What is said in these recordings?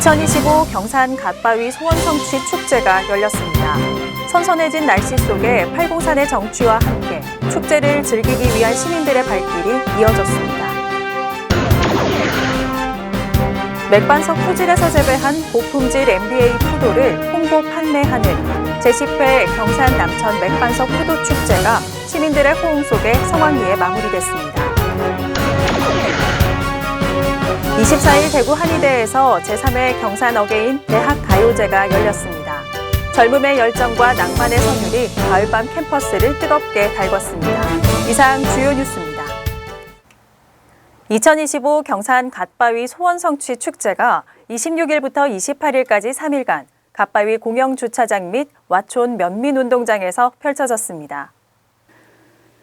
2025 경산 갓바위 소원성취 축제가 열렸습니다. 선선해진 날씨 속에 팔공산의 정취와 함께 축제를 즐기기 위한 시민들의 발길이 이어졌습니다. 맥반석 토질에서 재배한 고품질 MBA 포도를 홍보 판매하는 제10회 경산 남천 맥반석 포도 축제가 시민들의 호응 속에 성황리에 마무리됐습니다. 24일 대구 한의대에서 제3회 경산 어게인 대학 가요제가 열렸습니다. 젊음의 열정과 낭만의 선율이 가을밤 캠퍼스를 뜨겁게 달궜습니다. 이상 주요 뉴스입니다. 2025 경산 갓바위 소원성취 축제가 26일부터 28일까지 3일간 갓바위 공영주차장 및 와촌 면민운동장에서 펼쳐졌습니다.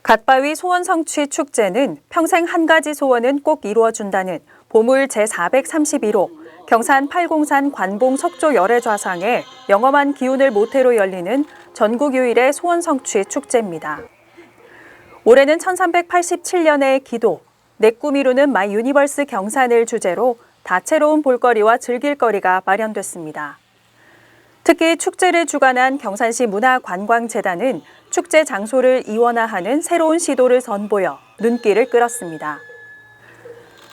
갓바위 소원성취 축제는 평생 한 가지 소원은 꼭 이루어준다는 보물 제431호 경산 팔공산 관봉 석조 열애 좌상에 영험한 기운을 모태로 열리는 전국 유일의 소원성취 축제입니다. 올해는 1387년의 기도, 내 꿈 이루는 마이 유니버스 경산을 주제로 다채로운 볼거리와 즐길거리가 마련됐습니다. 특히 축제를 주관한 경산시 문화관광재단은 축제 장소를 이원화하는 새로운 시도를 선보여 눈길을 끌었습니다.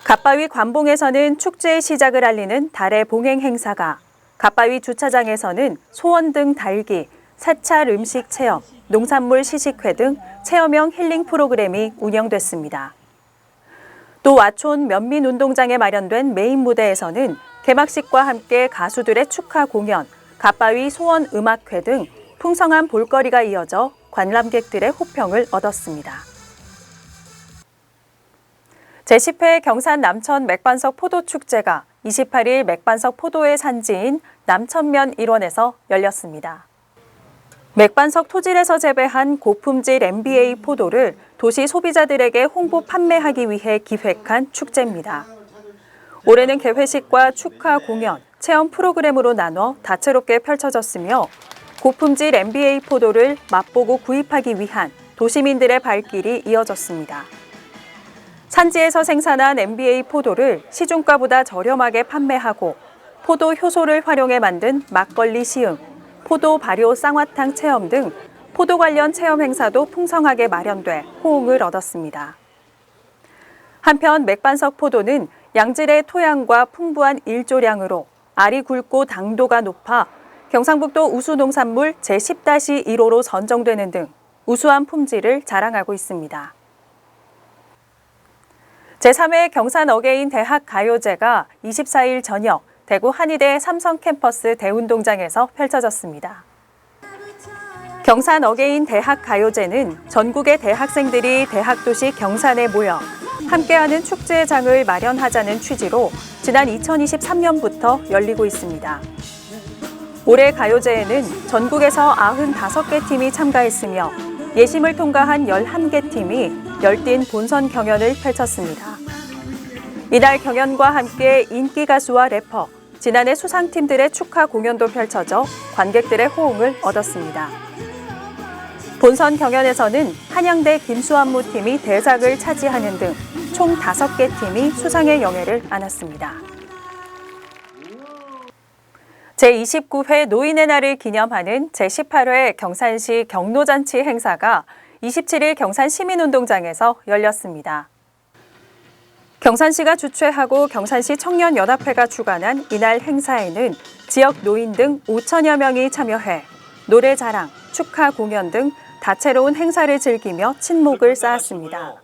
갓바위 관봉에서는 축제의 시작을 알리는 달의 봉행 행사가, 갓바위 주차장에서는 소원 등 달기, 사찰 음식 체험, 농산물 시식회 등 체험형 힐링 프로그램이 운영됐습니다. 또 와촌 면민운동장에 마련된 메인 무대에서는 개막식과 함께 가수들의 축하 공연, 갓바위 소원 음악회 등 풍성한 볼거리가 이어져 관람객들의 호평을 얻었습니다. 제10회 경산 남천 맥반석 포도축제가 28일 맥반석 포도의 산지인 남천면 일원에서 열렸습니다. 맥반석 토질에서 재배한 고품질 MBA 포도를 도시 소비자들에게 홍보 판매하기 위해 기획한 축제입니다. 올해는 개회식과 축하 공연, 체험 프로그램으로 나눠 다채롭게 펼쳐졌으며 고품질 MBA 포도를 맛보고 구입하기 위한 도시민들의 발길이 이어졌습니다. 산지에서 생산한 MBA 포도를 시중가보다 저렴하게 판매하고 포도 효소를 활용해 만든 막걸리 시음, 포도 발효 쌍화탕 체험 등 포도 관련 체험 행사도 풍성하게 마련돼 호응을 얻었습니다. 한편 맥반석 포도는 양질의 토양과 풍부한 일조량으로 알이 굵고 당도가 높아 경상북도 우수농산물 제10-1호로 선정되는 등 우수한 품질을 자랑하고 있습니다. 제3회 경산 어게인 대학 가요제가 24일 저녁 대구 한의대 삼성 캠퍼스 대운동장에서 펼쳐졌습니다. 경산 어게인 대학 가요제는 전국의 대학생들이 대학 도시 경산에 모여 함께하는 축제장을 마련하자는 취지로 지난 2023년부터 열리고 있습니다. 올해 가요제에는 전국에서 95개 팀이 참가했으며 예심을 통과한 11개 팀이 열띤 본선 경연을 펼쳤습니다. 이날 경연과 함께 인기 가수와 래퍼, 지난해 수상팀들의 축하 공연도 펼쳐져 관객들의 호응을 얻었습니다. 본선 경연에서는 한양대 김수환무 팀이 대작을 차지하는 등 총 5개 팀이 수상의 영예를 안았습니다. 제29회 노인의 날을 기념하는 제18회 경산시 경로잔치 행사가 27일 경산 시민운동장에서 열렸습니다. 경산시가 주최하고 경산시 청년연합회가 주관한 이날 행사에는 지역 노인 등 5천여 명이 참여해 노래 자랑, 축하 공연 등 다채로운 행사를 즐기며 친목을 쌓았습니다.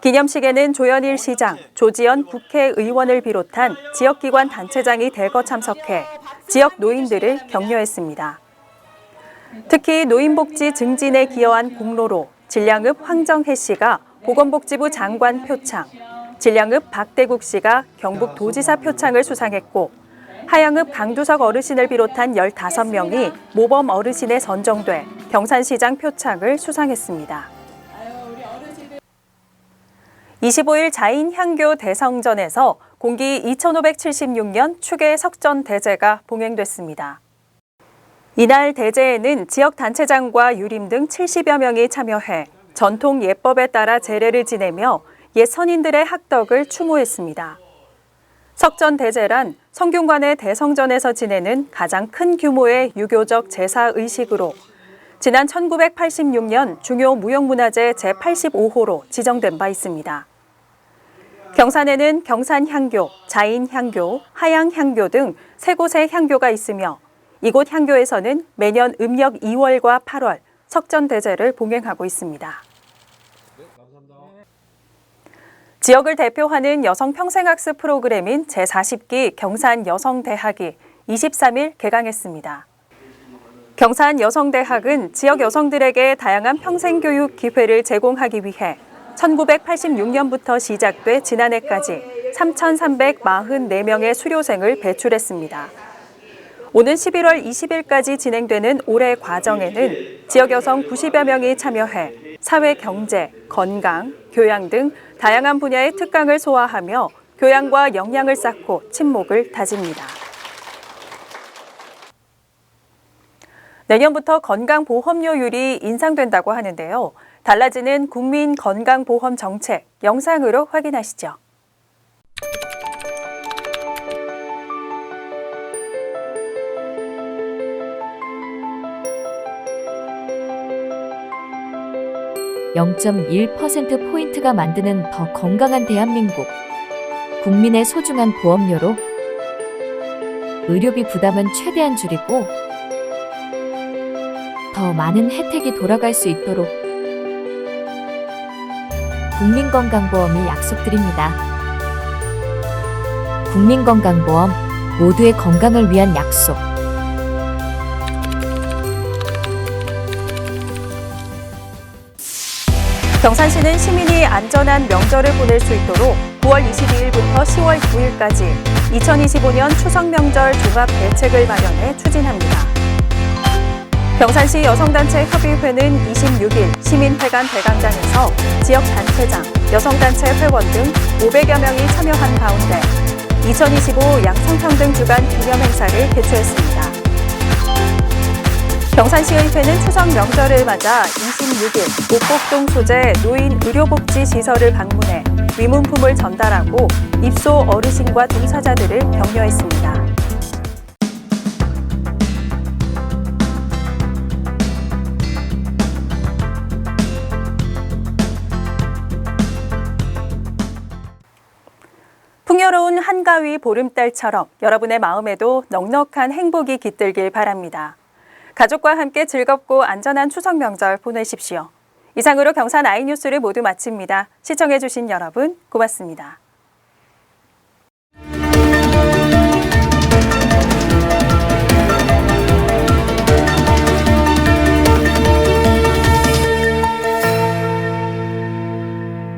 기념식에는 조현일 시장, 조지연 국회의원을 비롯한 지역기관 단체장이 대거 참석해 지역 노인들을 격려했습니다. 특히 노인복지 증진에 기여한 공로로 진량읍 황정혜 씨가 보건복지부 장관 표창, 진량읍 박대국 씨가 경북 도지사 표창을 수상했고 하양읍 강두석 어르신을 비롯한 15명이 모범 어르신에 선정돼 경산시장 표창을 수상했습니다. 25일 자인 향교 대성전에서 공기 2576년 축의 석전 대제가 봉행됐습니다. 이날 대제에는 지역 단체장과 유림 등 70여 명이 참여해 전통 예법에 따라 제례를 지내며 옛 선인들의 학덕을 추모했습니다. 석전대제란 성균관의 대성전에서 지내는 가장 큰 규모의 유교적 제사 의식으로 지난 1986년 중요 무형문화재 제85호로 지정된 바 있습니다. 경산에는 경산향교, 자인향교, 하양향교 등 세 곳의 향교가 있으며 이곳 향교에서는 매년 음력 2월과 8월 석전대제를 봉행하고 있습니다. 지역을 대표하는 여성 평생학습 프로그램인 제40기 경산 여성대학이 23일 개강했습니다. 경산 여성대학은 지역 여성들에게 다양한 평생교육 기회를 제공하기 위해 1986년부터 시작돼 지난해까지 3,344명의 수료생을 배출했습니다. 오는 11월 20일까지 진행되는 올해 과정에는 지역 여성 90여 명이 참여해 사회 경제, 건강, 교양 등 다양한 분야의 특강을 소화하며 교양과 역량을 쌓고 친목을 다집니다. 내년부터 건강보험료율이 인상된다고 하는데요. 달라지는 국민 건강보험 정책 영상으로 확인하시죠. (0.1% 포인트가 만드는 더 건강한 대한민국) 국민의 소중한 보험료로 의료비 부담은 최대한 줄이고 더 많은 혜택이 돌아갈 수 있도록 국민건강보험이 약속드립니다. 국민건강보험 모두의 건강을 위한 약속. 경산시는 시민이 안전한 명절을 보낼 수 있도록 9월 22일부터 10월 9일까지 2025년 추석 명절 종합 대책을 마련해 추진합니다. 경산시 여성단체 협의회는 26일 시민회관 대강장에서 지역 단체장, 여성단체 회원 등 500여 명이 참여한 가운데 2025 양성평등 주간 기념 행사를 개최했습니다. 경산시의회는 추석 명절을 맞아 26일 목곡동 소재 노인 의료복지 시설을 방문해 위문품을 전달하고 입소 어르신과 종사자들을 격려했습니다. 풍요로운 한가위 보름달처럼 여러분의 마음에도 넉넉한 행복이 깃들길 바랍니다. 가족과 함께 즐겁고 안전한 추석 명절 보내십시오. 이상으로 경산 아이뉴스를 모두 마칩니다. 시청해주신 여러분 고맙습니다.